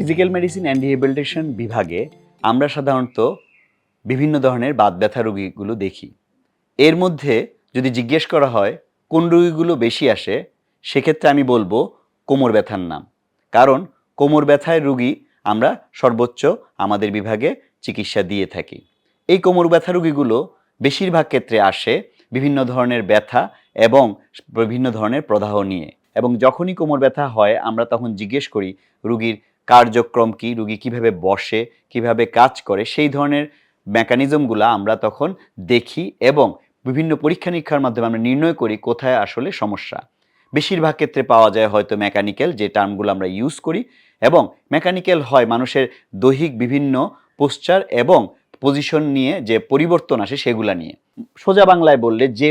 Physical medicine and rehabilitation বিভাগে আমরা সাধারণত বিভিন্ন ধরনের বাত ব্যথা রোগীগুলো দেখি। এর মধ্যে যদি জিজ্ঞেস করা হয়, কোন রোগীগুলো বেশি আসে, সেক্ষেত্রে আমি বলব কোমর ব্যথার নাম। কারণ কোমর ব্যথায় রুগী আমরা সর্বোচ্চ আমাদের বিভাগে চিকিৎসা দিয়ে থাকি। এই কোমর ব্যথা রুগীগুলো বেশিরভাগ ক্ষেত্রে আসে বিভিন্ন ধরনের ব্যথা এবং বিভিন্ন ধরনের প্রদাহ নিয়ে। এবং যখনই কোমর ব্যথা হয়, আমরা তখন জিজ্ঞেস করি রুগীর কার্যক্রম কি, রুগী কীভাবে বসে, কীভাবে কাজ করে, সেই ধরনের মেকানিজমগুলো আমরা তখন দেখি এবং বিভিন্ন পরীক্ষা নিরীক্ষার মাধ্যমে আমরা নির্ণয় করি কোথায় আসলে সমস্যা। বেশিরভাগ ক্ষেত্রে পাওয়া যায় হয়তো মেকানিক্যাল যে টার্মগুলো আমরা ইউজ করি এবং মেকানিক্যাল হয় মানুষের দৈহিক বিভিন্ন পোশ্চার এবং পজিশন নিয়ে যে পরিবর্তন আসে সেগুলা নিয়ে। সোজা বাংলায় বললে যে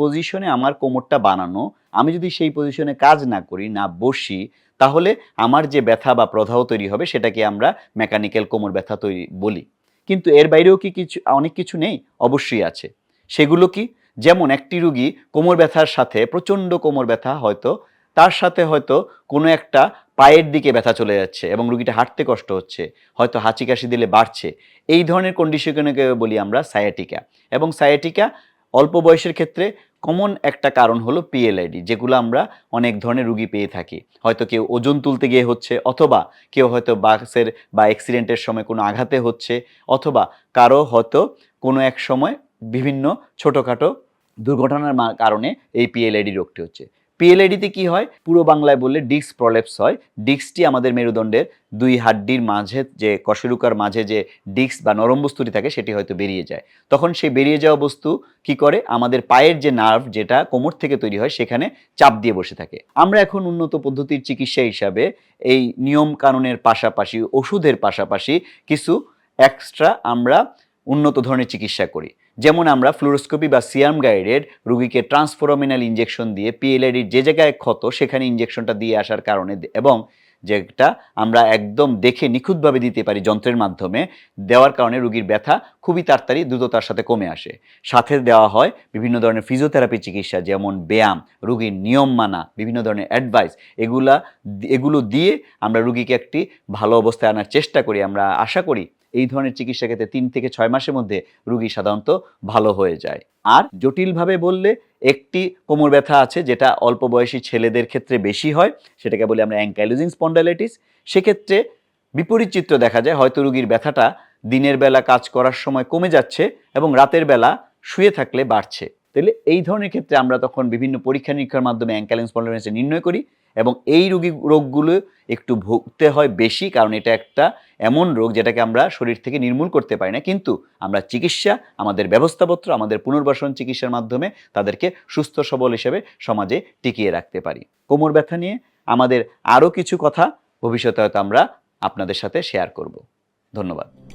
পজিশনে আমার কোমরটা বানানো, আমি যদি সেই পজিশনে কাজ না করি, না বসি তাহলে আমার যে ব্যথা বা প্রদাহ তৈরি হবে, সেটাকে আমরা মেকানিক্যাল কোমর ব্যথা তৈরি বলি। কিন্তু এর বাইরেও কি কিছু, অনেক কিছু নেই? অবশ্যই আছে। সেগুলো কি? যেমন একটি রুগী কোমর ব্যথার সাথে, প্রচণ্ড কোমর ব্যথা হয়তো, তার সাথে হয়তো কোনো একটা পায়ের দিকে ব্যথা চলে যাচ্ছে এবং রুগীটা হাঁটতে কষ্ট হচ্ছে, হয়তো হাঁচি কাশি দিলে বাড়ছে। এই ধরনের কন্ডিশনকে বলি আমরা? সায়াটিকা এবং সায়াটিকা অল্প বয়সের ক্ষেত্রে কমন একটা কারণ হলো পিএলআইডি যেগুলো আমরা অনেক ধরনের রুগী পেয়ে থাকি। হয়তো কেউ ওজন তুলতে গিয়ে হচ্ছে, অথবা কেউ হয়তো বাসের বা অ্যাক্সিডেন্টের সময় কোনো আঘাতে হচ্ছে, অথবা কারও হয়তো কোনো এক সময় বিভিন্ন ছোটোখাটো দুর্ঘটনার কারণে এই পিএলআইডি রোগটি হচ্ছে। পিএলআইডিতে কি হয়? পুরো বাংলায় বললে ডিস্ক প্রলেপস হয়। ডিস্কটি আমাদের মেরুদণ্ডের দুই হাড্ডির মাঝে যে কশেরুকার মাঝে যে ডিস্ক বা নরম বস্তুটি থাকে, সেটি হয়তো বেরিয়ে যায়। তখন সেই বেরিয়ে যাওয়া বস্তু কি করে? আমাদের পায়ের যে নার্ভ যেটা কোমর থেকে তৈরি হয়, সেখানে চাপ দিয়ে বসে থাকে। আমরা এখন উন্নত পদ্ধতির চিকিৎসা হিসাবে এই নিয়ম কানুনের পাশাপাশি, ওষুধের পাশাপাশি কিছু এক্সট্রা আমরা উন্নত ধরনের চিকিৎসা করি। যেমন আমরা ফ্লুরোস্কোপি বা সিয়াম গাইডেড রুগীকে ট্রান্সফোরামিনাল ইঞ্জেকশন দিয়ে পিএলআইডির যে জায়গায় ক্ষত সেখানে ইঞ্জেকশনটা দিয়ে আসার কারণে এবং যেটা আমরা একদম দেখে নিখুঁতভাবে দিতে পারি যন্ত্রের মাধ্যমে, দেওয়ার কারণে রুগীর ব্যথা খুবই তাড়াতাড়ি দ্রুততার সাথে কমে আসে। সাথে দেওয়া হয় বিভিন্ন ধরনের ফিজিওথেরাপি চিকিৎসা, যেমন ব্যায়াম, রুগীর নিয়ম মানা, বিভিন্ন ধরনের অ্যাডভাইস এগুলা এগুলো দিয়ে আমরা রুগীকে একটি ভালো অবস্থায় আনার চেষ্টা করি। আমরা আশা করি এই ধরনের চিকিৎসা ক্ষেত্রে তিন থেকে ছয় মাসের মধ্যে রুগী সাধারণত ভালো হয়ে যায়। আর জটিলভাবে বললে একটি কোমর ব্যথা আছে যেটা অল্প বয়সী ছেলেদের ক্ষেত্রে বেশি হয়, সেটাকে বলি আমরা অ্যাঙ্কাইলোজিং স্পন্ডালাইটিস সেক্ষেত্রে বিপরীত চিত্র দেখা যায়, হয়তো রুগীর ব্যথাটা দিনের বেলা কাজ করার সময় কমে যাচ্ছে এবং রাতের বেলা শুয়ে থাকলে বাড়ছে। তাহলে এই ধরনের ক্ষেত্রে আমরা তখন বিভিন্ন পরীক্ষা নিরীক্ষার মাধ্যমে অ্যাঙ্কাইলোজিং স্পন্ডালাইটিস নির্ণয় করি এবং এই রোগী, রোগগুলো একটু ভুগতে হয় বেশি কারণ এটা একটা এমন রোগ যেটাকে আমরা শরীর থেকে নির্মূল করতে পারি না। কিন্তু আমরা চিকিৎসা, আমাদের ব্যবস্থাপত্র, আমাদের পুনর্বাসন চিকিৎসার মাধ্যমে তাদেরকে সুস্থ, সবল হিসেবে সমাজে টিকিয়ে রাখতে পারি। কোমর ব্যথা নিয়ে আমাদের আরও কিছু কথা ভবিষ্যতে হয়তো আমরা আপনাদের সাথে শেয়ার করব। ধন্যবাদ।